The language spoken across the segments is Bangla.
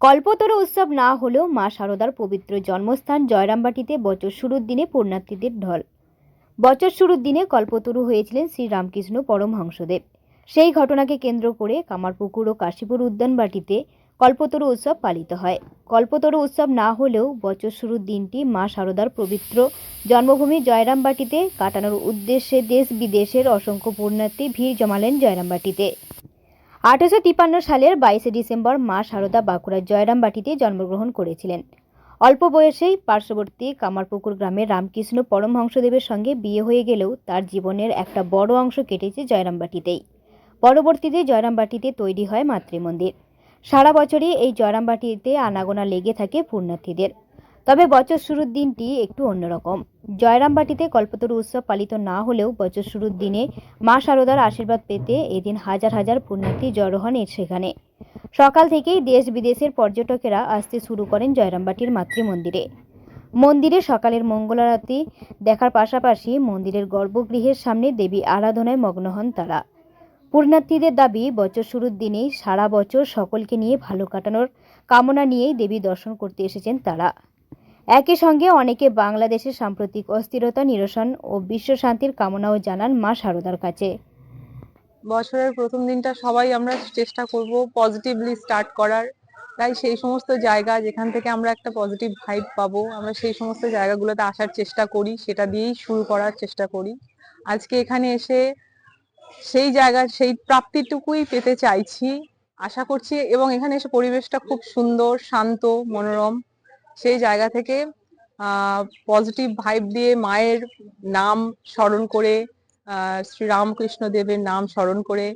কল্পতরু উৎসব না হলেও মা শারদার পবিত্র জন্মস্থান জয়রামবাটিতে বছর শুরুর দিনে পুণ্যার্থীদের ঢল। বছর শুরুর দিনে কল্পতরু হয়েছিলেন শ্রী রামকৃষ্ণ পরমহংসদেব। সেই ঘটনাকে কেন্দ্র করে কামারপুকুর ও কাশীপুর উদ্যানবাটিতে কল্পতরু উৎসব পালিত হয়। কল্পতরু উৎসব না হলেও বছর শুরুর দিনটি মা শারদার পবিত্র জন্মভূমি জয়রামবাটিতে কাটানোর উদ্দেশ্যে দেশ বিদেশের অসংখ্য পুণ্যার্থী ভিড় জমালেন জয়রামবাটিতে। আঠারোশো তিপ্পান্ন সালের বাইশে ডিসেম্বর মা শারদা বাঁকুড়ার জয়রামবাটিতে জন্মগ্রহণ করেছিলেন। অল্প বয়সেই পার্শ্ববর্তী কামারপুকুর গ্রামের রামকৃষ্ণ পরমহংসদেবের সঙ্গে বিয়ে হয়ে গেলেও তার জীবনের একটা বড় অংশ কেটেছে জয়রামবাটিতেই। পরবর্তীতে জয়রামবাটিতে তৈরি হয় মাতৃমন্দির। সারা বছরই এই জয়রামবাটিতে আনাগোনা লেগে থাকে পুণ্যার্থীদের। তবে বছর শুরুর দিনটি একটু অন্যরকম। জয়রামবাটিতে কল্পতরু উৎসব পালিত না হলেও বছর শুরুর দিনে মা শারদার আশীর্বাদ পেতে এদিন হাজার হাজার পুণ্যার্থী জড়ো হন সেখানে। সকাল থেকেই দেশ বিদেশের পর্যটকেরা আসতে শুরু করেন জয়রামবাটির মাতৃমন্দিরে। মন্দিরে সকালের মঙ্গলারতি দেখার পাশাপাশি মন্দিরের গর্ভগৃহের সামনে দেবী আরাধনায় মগ্ন হন তারা। পুণ্যার্থীদের দাবি, বছর শুরুর দিনেই সারা বছর সকলকে নিয়ে ভালো কাটানোর কামনা নিয়েই দেবী দর্শন করতে এসেছেন তারা। একই সঙ্গে অনেকে বাংলাদেশের সাম্প্রতিক অস্থিরতা, নিরসন ও বিশ্ব শান্তির কামনাও জানান মা শারদার কাছে। বছরের প্রথম দিনটা সবাই আমরা চেষ্টা করব পজিটিভলি স্টার্ট করার। তাই সেই সমস্ত জায়গা যেখান থেকে আমরা একটা পজিটিভ ভাইব পাবো, আমরা সেই সমস্ত জায়গাগুলোতে আসার চেষ্টা করি, সেটা দিয়েই শুরু করার চেষ্টা করি। আজকে এখানে এসে সেই জায়গার সেই প্রাপ্তিটুকুই পেতে চাইছি। আশা করছি এবং এখানে এসে পরিবেশটা খুব সুন্দর, শান্ত, মনোরম। সেই জায়গা থেকে পজিটিভ ভাইব দিয়ে মায়ের নাম স্মরণ করে আহ শ্রী রামকৃষ্ণ দেবের নাম স্মরণ করে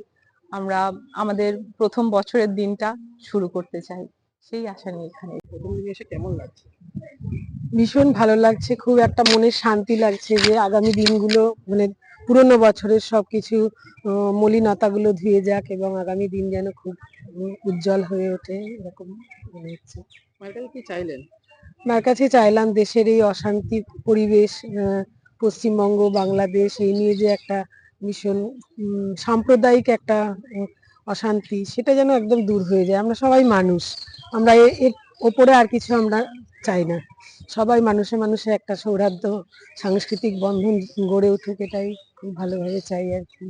আমরা আমাদের প্রথম বছরের দিনটা শুরু করতে চাই। সেই আশা নিয়ে এখানে প্রথম দিন এসে কেমন লাগছে? ভীষণ ভালো লাগছে খুব একটা মনে শান্তি লাগছে যে আগামী দিনগুলো মানে পুরনো বছরের সবকিছু মলিনতাগুলো ধুয়ে যাক এবং আগামী দিন যেন খুব উজ্জ্বল হয়ে ওঠে এরকম মনে হচ্ছে। কি চাইলেন? মার কাছে চাইলাম দেশের এই অশান্তি পরিবেশ পশ্চিমবঙ্গ, বাংলাদেশ, এই নিয়ে যে একটা ভীষণ সাম্প্রদায়িক একটা অশান্তি, সেটা যেন একদম দূর হয়ে যায়। আমরা সবাই মানুষ। আমরা এর ওপরে আর কিছু আমরা চাই না। সবাই মানুষে মানুষে একটা সৌহার্দ্য সাংস্কৃতিক বন্ধন গড়ে উঠুক, এটাই খুব ভালোভাবে চাই আর কি।